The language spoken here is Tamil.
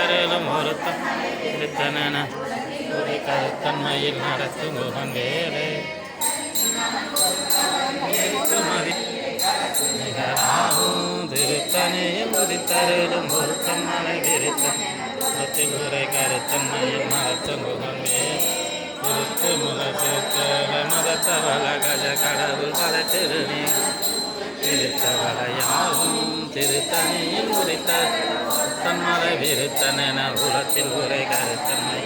கருத்தம் ஒருத்தம் திருத்தன ஒரு கருத்தன்மையில் நடத்தும் முகம் வேறு திருத்தனையில் உதித்தருளும் ஒருத்தம் மலை திருத்தம் உரை கருத்தன்மையில் நடத்தும் முகம் வேறு திருத்து முகத்திருத்தல மதத்தவள கஜ கடவுள் பல திருநீர். திருத்தவளையாகும் கருத்தன் உரைத்த விருத்தன் என உலத்தில் உரை கருத்தன்.